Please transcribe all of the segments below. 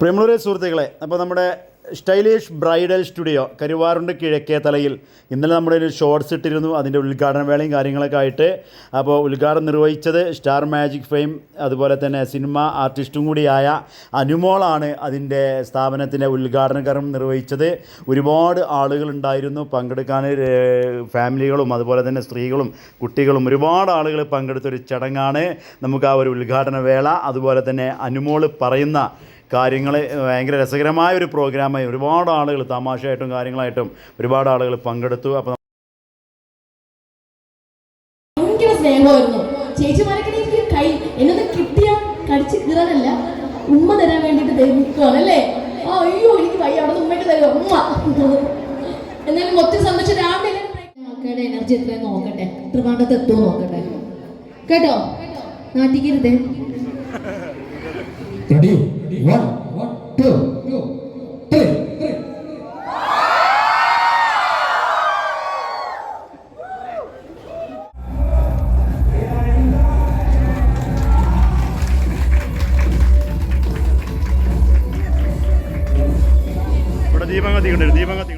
പ്രിയമുള്ളവരെ സുഹൃത്തുക്കളെ അപ്പോൾ നമ്മുടെ സ്റ്റൈലിഷ് ബ്രൈഡൽ സ്റ്റുഡിയോ കരുവാറുണ്ട് കിഴക്കേ തലയിൽ. ഇന്നലെ നമ്മുടെ ഒരു ഷോർട്സ് ഇട്ടിരുന്നു അതിന്റെ ഉദ്ഘാടന വേളയും കാര്യങ്ങളൊക്കെ ആയിട്ട്. അപ്പോൾ ഉദ്ഘാടനം നിർവഹിച്ചത് സ്റ്റാർ മാജിക് ഫെയിം അതുപോലെ തന്നെ സിനിമ ആർട്ടിസ്റ്റും കൂടിയായ അനുമോളാണ് അതിന്റെ സ്ഥാപനത്തിന്റെ ഉദ്ഘാടന കർമ്മം നിർവഹിച്ചത്. ഒരുപാട് ആളുകൾ ഉണ്ടായിരുന്നു പങ്കെടുക്കാൻ ഫാമിലികളും അതുപോലെ തന്നെ സ്ത്രീകളും കുട്ടികളും ഒരുപാട് ആളുകൾ പങ്കെടുത്തൊരു ചടങ്ങാണ് നമുക്ക് ആ ഒരു ഉദ്ഘാടന വേള. അതുപോലെ തന്നെ അനുമോൾ പറയുന്ന കാര്യങ്ങൾ ഭയങ്കര രസകരമായ ഒരു പ്രോഗ്രാമായി ഒരുപാട് ആളുകൾ തമാശയായിട്ടും കാര്യങ്ങളായിട്ടും ഒരുപാട് ആളുകൾ പങ്കെടുത്തു. അപ്പോൾ ഭയങ്കര സ്നേഹമായിരുന്നു. ചേച്ചിമാരൊക്കെ എനിക്ക് കൈ കിട്ടിയ കടിച്ച് കീറാനല്ല ഉമ്മ തരാൻ വേണ്ടിട്ട് നിൽക്കുകയാണ് അല്ലേ ആ അയ്യോ എനിക്ക് വയ്യ. അവിടെ ഉമ്മയ്ക്ക് തരുമോ ഉമ്മ. എന്നാലും ഒത്തിരി സന്തോഷം. രാവിലെ ആൾക്കാരുടെ എനർജി എത്രയും നോക്കട്ടെ. ട്രിവാണ്ടത്ത് എത്തുമോ നോക്കട്ടെ. കേട്ടോ? നാട്ടിക്കരുതേ Ready? Two, three. ഇവിടെ ദീപം കത്തിക്കുണ്ട്? ദീപം കത്തിക്കുണ്ട്?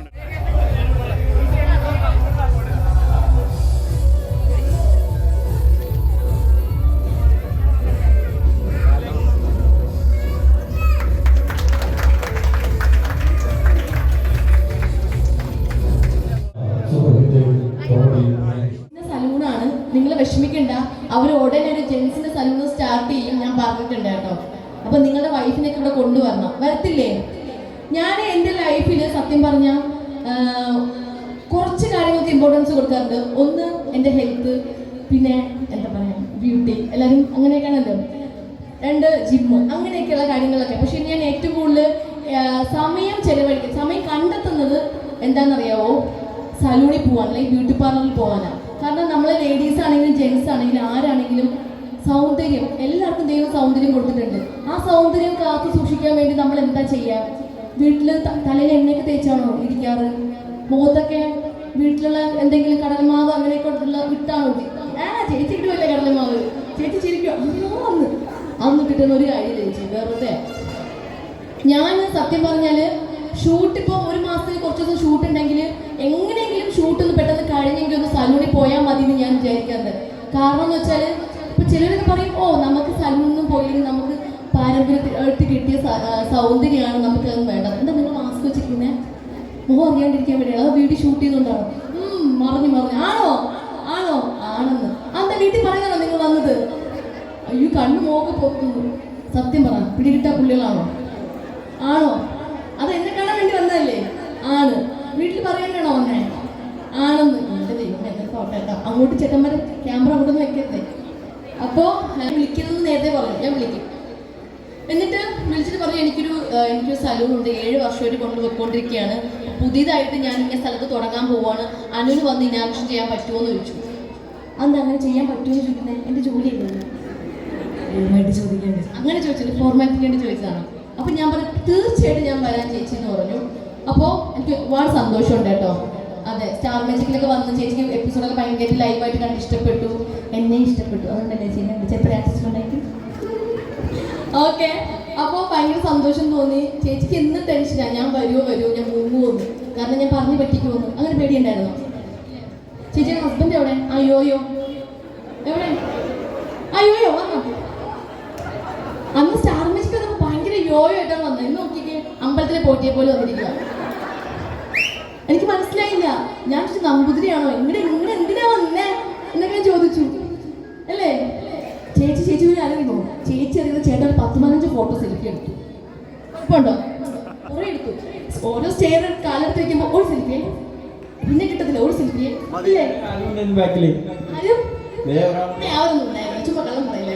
വൈഫിനൊക്കെ ഇവിടെ കൊണ്ടുവരണം. വരത്തില്ലേ? ഞാൻ എന്റെ ലൈഫിൽ സത്യം പറഞ്ഞ കുറച്ച് കാര്യങ്ങൾക്ക് ഇമ്പോർട്ടൻസ് കൊടുക്കാറുണ്ട്. ഒന്ന് എന്റെ ഹെൽത്ത് പിന്നെ എന്താ പറയുക ബ്യൂട്ടി എല്ലാവരും അങ്ങനെയൊക്കെയാണല്ലോ. രണ്ട് ജിമ്മ് അങ്ങനെയൊക്കെയുള്ള കാര്യങ്ങളൊക്കെ. പക്ഷെ ഞാൻ ഏറ്റവും കൂടുതൽ സമയം ചെലവഴിക്കും. സമയം കണ്ടെത്തുന്നത് എന്താണെന്നറിയാവോ? സലൂണിൽ പോകാൻ അല്ലെങ്കിൽ ബ്യൂട്ടി പാർലറിൽ പോകാനാണ് കാരണം നമ്മൾ ലേഡീസ് ആണെങ്കിലും ജെൻസ് ആണെങ്കിലും ആരാണെങ്കിലും സൗന്ദര്യം എല്ലാവർക്കും ദൈവം സൗന്ദര്യം കൊടുത്തിട്ടുണ്ട്. ആ സൗന്ദര്യം കാത്തു സൂക്ഷിക്കാൻ വേണ്ടി നമ്മൾ എന്താ ചെയ്യുക വീട്ടിൽ തലയിൽ എണ്ണയൊക്കെ തേച്ചാണോ ഇരിക്കാറ്? മുഖത്തൊക്കെ വീട്ടിലുള്ള എന്തെങ്കിലും കടൽമാവ് അങ്ങനെയൊക്കെ ഉള്ള ഇട്ടാണോ ആ ചേച്ചി കിട്ടുമല്ലേ കടൽമാവ് ചേച്ചി ചിരിക്കും. അന്ന് അന്ന് കിട്ടുന്ന ഒരു കാര്യം ചേച്ചി? വെറുതെ. ഞാൻ സത്യം പറഞ്ഞാൽ ഷൂട്ട് ഇപ്പോൾ ഒരു മാസത്തിൽ കുറച്ച് ഷൂട്ട് ഉണ്ടെങ്കിൽ എങ്ങനെയെങ്കിലും ഷൂട്ട് ഒന്ന് പെട്ടെന്ന് കഴിഞ്ഞെങ്കിൽ ഒന്ന് സലൂണിൽ പോയാൽ മതി എന്ന് ഞാൻ വിചാരിക്കാറുണ്ട്. കാരണം എന്ന് വെച്ചാൽ ഇപ്പൊ ചിലരൊക്കെ പറയും ഓ നമുക്ക് സലൂണിൽ പോയില്ലെങ്കിൽ നമുക്ക് പാരമ്പര്യത്തിൽ കിട്ടിയ സൗന്ദര്യമാണ് നമുക്ക് അത് വേണ്ടത്. എന്താ നിങ്ങൾ മാസ്ക് വെച്ചിരിക്കുന്നത് മുഖം അറിയാണ്ടിരിക്കാൻ വേണ്ടിയാണ് അത് വീട്ടിൽ ഷൂട്ട് ചെയ്തുകൊണ്ടാണ്? മറഞ്ഞു മറിഞ്ഞു. ആണോ? ആണോ? ആണെന്ന്. അന്ന് വീട്ടിൽ പറയാനോ നിങ്ങൾ വന്നത്? അയ്യോ കണ്ണു മോക്ക് പൊക്കുന്നു. സത്യം പറ പിടികിട്ടാ പുള്ളികളാണോ? ആണോ? അത് എന്നെ കാണാൻ വേണ്ടി വന്നതല്ലേ? ആണ്. വീട്ടിൽ പറയാനാണോ വന്നേ? ആണെന്ന്. എന്റെ ദൈവം എന്നെ ഫോട്ടോ അങ്ങോട്ട് ചേട്ടന്മാരെ ക്യാമറ അങ്ങോട്ട് വെക്കരുതേ അപ്പോ ഞാൻ വിളിക്കുന്നത് നേരത്തെ പറഞ്ഞു. ഞാൻ വിളിക്കും. എന്നിട്ട് വിളിച്ചിട്ട് പറഞ്ഞു എനിക്കൊരു എനിക്കൊരു സ്ഥലമുണ്ട് ഉണ്ട് ഏഴ് വർഷമായിട്ട് കൊണ്ടുപോയിക്കൊണ്ടിരിക്കുകയാണ് പുതിയതായിട്ട് ഞാൻ ഇങ്ങനെ സ്ഥലത്ത് തുടങ്ങാൻ പോവാണ്. അനുവിന് വന്ന് ഇനാക്ഷൻ ചെയ്യാൻ പറ്റുമോ എന്ന് ചോദിച്ചു. അന്ന് അങ്ങനെ ചെയ്യാൻ പറ്റുമോ എന്ന് ചോദിക്കുന്നത് എന്റെ ജോലി ചോദിക്കേണ്ടത് അങ്ങനെ ചോദിച്ചത് ഫോർമാലിറ്റിക്ക് വേണ്ടി ചോദിച്ചതാണ്. അപ്പൊ ഞാൻ പറഞ്ഞു തീർച്ചയായിട്ടും ഞാൻ വരാൻ ചേച്ചി എന്ന് പറഞ്ഞു. അപ്പോൾ എനിക്ക് ഒരുപാട് സന്തോഷമുണ്ട് കേട്ടോ. അതെ സ്റ്റാർ മാജിക്കിലൊക്കെ വന്ന്. ചേച്ചിക്ക് എപ്പിസോഡൊക്കെ ഭയങ്കര ലൈവായിട്ട് കണ്ട് ഇഷ്ടപ്പെട്ടു. എന്നെ ഇഷ്ടപ്പെട്ടു. അതുകൊണ്ടല്ലേ ചേച്ചി ചിലപ്പോൾ ആക്സിസ്റ്റ് ഉണ്ടായിരിക്കും ഓക്കെ അപ്പോൾ ഭയങ്കര സന്തോഷം തോന്നി. ചേച്ചിക്ക് എന്ന് ടെൻഷനാണ് ഞാൻ വരുമോ വരുമോ ഞാൻ എന്ന് കാരണം ഞാൻ പറഞ്ഞു പറ്റിക്കുമെന്ന് അങ്ങനെ പേടിയുണ്ടായിരുന്നു? ചേച്ചിയുടെ ഹസ്ബൻഡ് എവിടെ? അയ്യോ അയ്യോ എവിടെ അയ്യോയോ അന്ന് സ്റ്റാർ മാജിക് വന്നപ്പോൾ ഭയങ്കര യോയോ ആയിട്ടാണ് വന്നത്. നോക്കിക്കേ. അമ്പലത്തിലെ പോറ്റിയെ പോലെ വന്നിരിക്കുക എനിക്ക് മനസ്സിലായില്ല. ഞാൻ ചോദിച്ചു നമ്പൂതിരിയാണോ? ഇങ്ങനെ ഇങ്ങനെ എന്തിനാ വന്നേ? എന്നൊക്കെ ഞാൻ ചോദിച്ചു. അല്ലേ? ചേച്ചി ചേച്ചി ഒരു അറിയുമോ ചേച്ചി അറിയുന്ന ചേട്ടൻ പത്ത് പതിനഞ്ച് ഫോട്ടോ സെൽഫി എടുത്തു. ഉണ്ടോ കുറെ എടുത്തു. ഓരോ സ്റ്റെയർ കാലെടുത്ത് വെക്കുമ്പോൾ ഒരു സെൽഫിയെ പിന്നെ കിട്ടത്തില്ല ഒരു സെൽഫിയെ അല്ലേ ബാക്കിൽ ആരും? ഏ, അവരൊന്നും ഉണ്ടായിരുന്നു ചുമ്മാ കള്ളം പറയില്ല?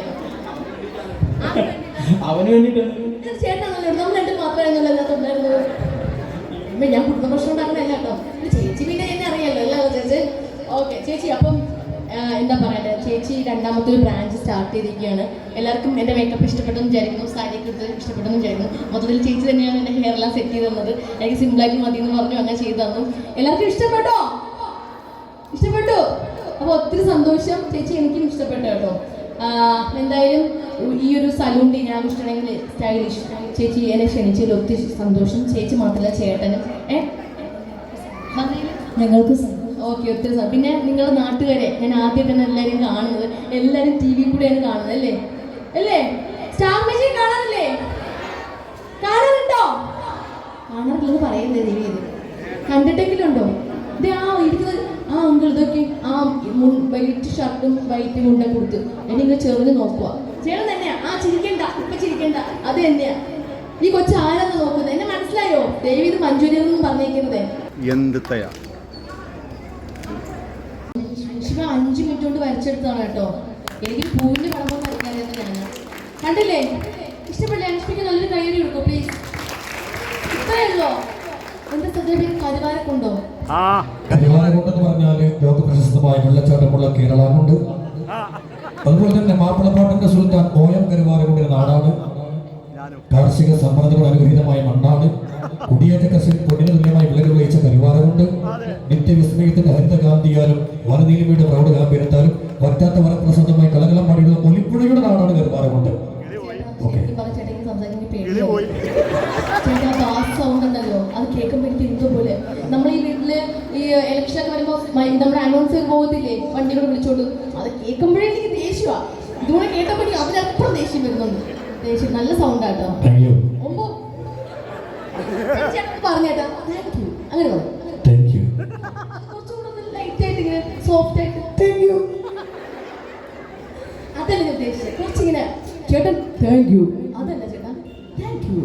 അവന് വേണ്ടിട്ട് ചേട്ടനാണല്ലോ നമ്മൾ രണ്ടും മാത്രമായിരുന്നല്ലോ അതിനകത്ത് ഉണ്ടായിരുന്നത് അമ്മേ, ഞാൻ കുടുംബ പ്രശ്നം ഉണ്ടാക്കുന്നതല്ല കേട്ടോ. ചേച്ചി പിന്നെ എന്നെ അറിയാലോ. അല്ല ചേച്ചി. ഓക്കെ ചേച്ചി അപ്പം എന്താ പറയണ്ടേ ചേച്ചി രണ്ടാമത്തെ ഒരു ബ്രാഞ്ച് സ്റ്റാർട്ട് ചെയ്തിരിക്കുകയാണ്. എല്ലാവർക്കും എന്റെ മേക്കപ്പ് ഇഷ്ടപ്പെട്ടെന്ന് വിചാരിക്കുന്നു സാരി ഒക്കെ ഇഷ്ടപ്പെട്ടെന്ന് വിചാരിക്കുന്നു. മൊത്തത്തിൽ ചേച്ചി തന്നെയാണ് എന്റെ ഹെയർ എല്ലാം സെറ്റ് ചെയ്ത് തന്നത്. എനിക്ക് സിമ്പിളായിട്ട് മതി എന്ന് പറഞ്ഞു അങ്ങനെ ചെയ്തു തന്നു. എല്ലാവർക്കും ഇഷ്ടപ്പെട്ടോ? ഇഷ്ടപ്പെട്ടു? അപ്പോൾ ഒത്തിരി സന്തോഷം. ചേച്ചി എനിക്കും ഇഷ്ടപ്പെട്ടു കേട്ടോ. എന്തായാലും ഈ ഒരു സലൂൺ ഇനാഘോഷമാണെങ്കിൽ സ്റ്റൈലിഷ് ചേച്ചി എന്നെ ക്ഷണിച്ചതിൽ ഒത്തിരി സന്തോഷം. ചേച്ചി മാത്രമല്ല ചേട്ടനും. ഏ? ഞങ്ങൾക്ക് ഓക്കെ ഒത്തിരി പിന്നെ നിങ്ങൾ നാട്ടുകാരെ ഞാൻ ആദ്യം തന്നെ എല്ലാവരും കാണുന്നത്. എല്ലാവരും ടി വി കൂടെയാണ് കാണുന്നത് അല്ലേ? അല്ലേ? സ്റ്റാർ മെഷീൻ കാണാറില്ലേ? കാണാറുണ്ടോ? കാണാറില്ലെന്ന് പറയുന്നത് ദേവി ഇത്. കണ്ടിട്ടെങ്കിലും ഉണ്ടോ ഇത് ആ ഇരിക്കുന്നത് ആ അങ്കിൾ ഇതൊക്കെ ആ വൈറ്റ് ഷർട്ടും വൈറ്റ് മുണ്ടും കൊടുത്ത്. എന്നെ ഇങ്ങനെ ചെറുത് നോക്കുക ചേട്ടൻ തന്നെയാ. ആ ചിരിക്കണ്ട. ഇപ്പൊ ചിരിക്കണ്ട. അത് തന്നെയാ. ഈ കൊച്ചു ആരെന്ന് നോക്കുന്നത്? എന്നെ മനസ്സിലായോ? ദേവി ഇത് മഞ്ജുരിയെന്നും പറഞ്ഞേക്കുന്നത്. എന്ത് തയ്യാ ശിവ അഞ്ചു മിനിറ്റ് കൊണ്ട് വരച്ചെടുത്താണ് കേട്ടോ. എനിക്ക് പൂവിന്റെ പടം വരയ്ക്കാറിയത് ഞാൻ കണ്ടില്ലേ? ഇഷ്ടപ്പെട്ടില്ല അനുഷ്ഠിക്ക് നല്ലൊരു കയ്യടി കൊടുക്കോ പ്ലീസ് ഇത്രയല്ലോ എന്റെ സദ്യ കരുവാരക്കുണ്ടോ? കരുവാരക്കുണ്ടെന്ന് പറഞ്ഞാൽ ലോക പ്രശസ്തമായ വെള്ളച്ചാട്ടമുള്ള കേരളമുണ്ട് അതുപോലെ തന്നെ മാപ്പിളപ്പാട്ടിന്റെ സുൽത്താൻ ഒ എം കരുവാരകുണ്ടിന്റെ നാടാണ്. കാർഷിക സമ്മർദ്ദങ്ങൾ അനുഗ്രഹീതമായ മണ്ണാണ്. കുടിയേറ്റ കൃഷി പൊടിന് തുല്യമായി വിളകൾ വഹിച്ച കരുവാരകുണ്ട് നിത്യവിസ്മയത്തിന്റെ ഹരിതകാന്തിയാലും വനനീലിമയുടെ പ്രൗഢ ഗാംഭീരത്താലും വറ്റാത്ത വനപ്രസാദമായി കലകളം പാടിയുള്ള ഒലിപ്പുഴയുടെ നാടാണ് കരുവാരകുണ്ട് സൗണ്ട് അത് കേൾക്കുമ്പോൾ എനിക്ക് എന്തോ പോലെ. നമ്മൾ ഈ വീട്ടിൽ ഈ ഇലക്ഷൻ ഒക്കെ വരുമ്പോൾ നമ്മുടെ അനൗൺസർ പോകത്തില്ലേ? വണ്ടികൾ വിളിച്ചോണ്ട്. അത് കേൾക്കുമ്പോഴേ എനിക്ക് ദേഷ്യമാ ഇതുകൂടെ കേട്ടപ്പോഴേ അതിനപ്പുറം ദേഷ്യം വരുന്നുണ്ട്. ദേഷ്യം നല്ല സൗണ്ട് ആട്ടോ. ഒമ്പോ. പറഞ്ഞേട്ടാ താങ്ക് യു അങ്ങനെ പറ. താങ്ക് യു കുറച്ചുകൂടെ ലൈറ്റ് ആയിട്ട് ഇങ്ങനെ സോഫ്റ്റ് ആയിട്ട്. താങ്ക് യു അതല്ല ഞാൻ ഉദ്ദേശിച്ചത് കുറച്ചിങ്ങനെ ചേട്ടൻ താങ്ക് യു അതല്ല ചേട്ടാ. താങ്ക് യു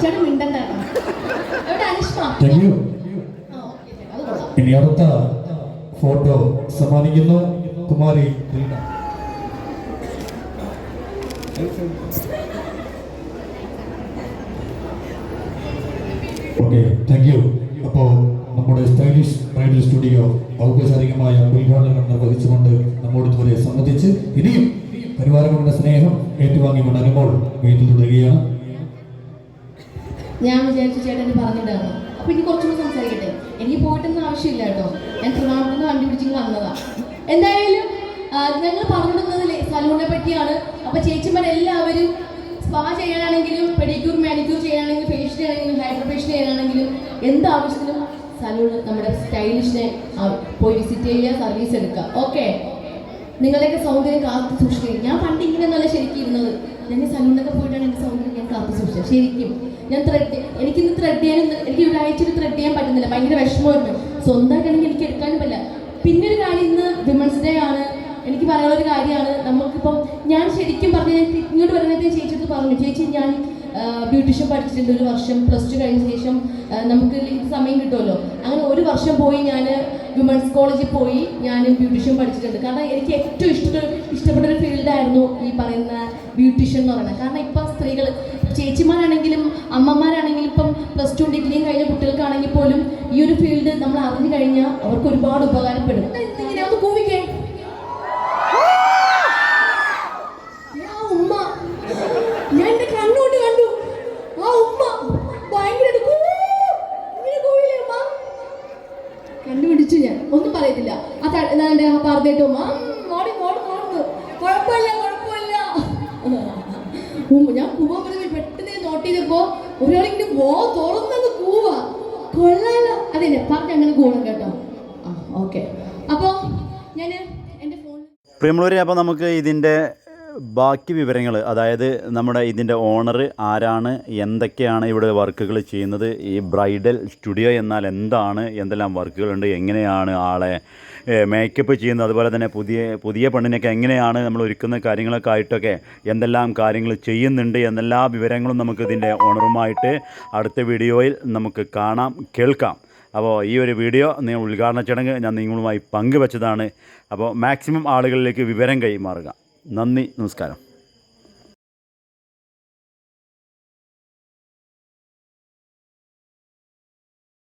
ചേട്ടൻ മിണ്ടണ്ട. എവിടെ അനുഷ്മ. ഇനി അടുത്ത photo സമ്മാനിക്കുന്നു. Kumari Reena okay thank you അപ്പോൾ നമ്മുടെ സ്റ്റൈലിഷ് ബ്രൈഡൽ സ്റ്റുഡിയോ ഔപചാരികമായ ഉദ്ഘാടനം നിർവഹിച്ചുകൊണ്ട് നമ്മോട് ഇതുവരെ സംബന്ധിച്ച് ഇനിയും പരിവാരങ്ങളുടെ സ്നേഹം ഏറ്റുവാങ്ങി കൊണ്ടരുമ്പോൾ വീട്ടിൽ തുടരുകയാണ്. ഞാൻ വിചാരിച്ചു ചേട്ടൻ പറഞ്ഞിട്ടാണ് അപ്പൊ ഇനി കുറച്ചുകൂടി സംസാരിക്കട്ടെ? എനിക്ക് പോയിട്ടൊന്നും ആവശ്യമില്ല കേട്ടോ. ഞാൻ നിന്ന് വണ്ടി പിടിച്ചിട്ട് വന്നതാ. എന്തായാലും ഞങ്ങൾ പറഞ്ഞിരുന്നത് സലൂണിനെ പറ്റിയാണ്. അപ്പൊ ചേച്ചിമാരെല്ലാവരും സ്പാ ചെയ്യാനാണെങ്കിലും പെഡിക്യൂർ മാനിക്യൂർ ചെയ്യാനാണെങ്കിലും ഫേഷ്യൽ ആണെങ്കിലും ഹൈഡ്രോഫേഷ്യൽ ചെയ്യാനാണെങ്കിലും എന്ത് ആവശ്യത്തിനും സലൂൺ നമ്മുടെ സ്റ്റൈലിഷിനെ പോയി വിസിറ്റ് ചെയ്യുക സർവീസ് എടുക്കുക. ഓക്കെ നിങ്ങളുടെയൊക്കെ സൗന്ദര്യം കാത്തു സൂക്ഷിക്കുക. ഞാൻ പണ്ട് നല്ല ശരിക്കും ഇരുന്നത്. ഞാൻ സലൂണിലൊക്കെ പോയിട്ടാണ് എന്റെ സൗന്ദര്യം ഞാൻ കാത്തു സൂക്ഷിച്ചത്. ശരിക്കും. ഞാൻ ത്രെഡ് എനിക്കിന്ന് ത്രെഡ് ചെയ്യാനൊന്നും എനിക്ക് ഒരാഴ്ച ത്രെഡ് ചെയ്യാൻ പറ്റുന്നില്ല. ഭയങ്കര വിഷമമായിരുന്നു. സ്വന്തമായിട്ടാണെങ്കിൽ എനിക്ക് എടുക്കാനും പറ്റില്ല. പിന്നെ ഒരു കാര്യം ഇന്ന് വിമൻസ് ഡേ ആണ്. എനിക്ക് പറയാനുള്ള ഒരു കാര്യമാണ്. നമുക്കിപ്പം ഞാൻ ശരിക്കും പറഞ്ഞ ഇങ്ങോട്ട് വരുന്നത് ചേച്ചിക്ക് പറഞ്ഞു. ചേച്ചി ഞാൻ ബ്യൂട്ടീഷ്യൻ പഠിച്ചിട്ടുണ്ട് ഒരു വർഷം. പ്ലസ് ടു കഴിഞ്ഞ ശേഷം നമുക്ക് സമയം കിട്ടുമല്ലോ. അങ്ങനെ ഒരു വർഷം പോയി ഞാൻ വിമൻസ് കോളേജിൽ പോയി ഞാൻ ബ്യൂട്ടീഷ്യൻ പഠിച്ചിട്ടുണ്ട്. കാരണം എനിക്ക് ഏറ്റവും ഇഷ്ടപ്പെട്ട ഇഷ്ടപ്പെട്ട ഒരു ഫീൽഡായിരുന്നു ഈ പറയുന്ന ബ്യൂട്ടീഷ്യൻ എന്ന് പറയുന്നത്. കാരണം ഇപ്പം സ്ത്രീകൾ ചേച്ചിമാരാണെങ്കിലും അമ്മമാരാണെങ്കിലും ഇപ്പം പ്ലസ് ടു ഡിഗ്രിയും കഴിഞ്ഞ കുട്ടികൾക്കാണെങ്കിൽ പോലും ഈ ഒരു ഫീൽഡ് നമ്മൾ അറിഞ്ഞു കഴിഞ്ഞാൽ അവർക്ക് ഒരുപാട് ഉപകാരപ്പെടും. ഇങ്ങനെ ഒന്ന് കൂവിക്കേ ആ ഉമ്മ ഞാൻ എന്റെ കണ്ണുകൊണ്ട് കണ്ടു ആ ഉമ്മ ഭയങ്കര കണ്ടുപിടിച്ചു ഞാൻ ഒന്നും പറയത്തില്ല ആ ത- ദാ എന്റെ ആ പറഞ്ഞിട്ട് ഉമ്മ മോടി മോടി മോടുന്നു കുഴപ്പമില്ല കുഴപ്പമില്ല ഉമ്മ ഞാൻ കൂവാൻ പറഞ്ഞ പെട്ടെന്ന് നോട്ട് ചെയ്തപ്പോ ഒരാളിങ്ങനെ വോ തുറന്നത് കൂവ. കൊള്ളാലോ. അതെ പറഞ്ഞ അങ്ങനെ കൂണം കേട്ടോ. ആ ഓക്കെ അപ്പോ ഞാൻ എന്റെ പ്രിയമുള്ളവരെ അപ്പോൾ നമുക്ക് ഇതിന്റെ ബാക്കി വിവരങ്ങൾ അതായത് നമ്മുടെ ഇതിന്റെ ഓണർ ആരാണ് എന്തൊക്കെയാണ് ഇവിടെ വർക്കുകൾ ചെയ്യുന്നത് ഈ ബ്രൈഡൽ സ്റ്റുഡിയോ എന്നാൽ എന്താണ് എന്തെല്ലാം വർക്കുകളുണ്ട് എങ്ങനെയാണ് ആളെ മേക്കപ്പ് ചെയ്യുന്നത് അതുപോലെ തന്നെ പുതിയ പുതിയ പെണ്ണിനൊക്കെ എങ്ങനെയാണ് നമ്മൾ ഒരുക്കുന്ന കാര്യങ്ങളൊക്കെ ആയിട്ടൊക്കെ എന്തെല്ലാം കാര്യങ്ങൾ ചെയ്യുന്നുണ്ട് എന്നെല്ലാ വിവരങ്ങളും നമുക്ക് ഇതിന്റെ ഓണറുമായിട്ട് അടുത്ത വീഡിയോയിൽ നമുക്ക് കാണാം കേൾക്കാം. അപ്പോൾ ഈ ഒരു വീഡിയോ നിങ്ങൾ ഉദ്ഘാടന ചടങ്ങ് ഞാൻ നിങ്ങളുമായി പങ്കുവച്ചതാണ്. അപ്പോൾ മാക്സിമം ആളുകളിലേക്ക് വിവരം കൈമാറുക. നന്ദി നമസ്കാരം.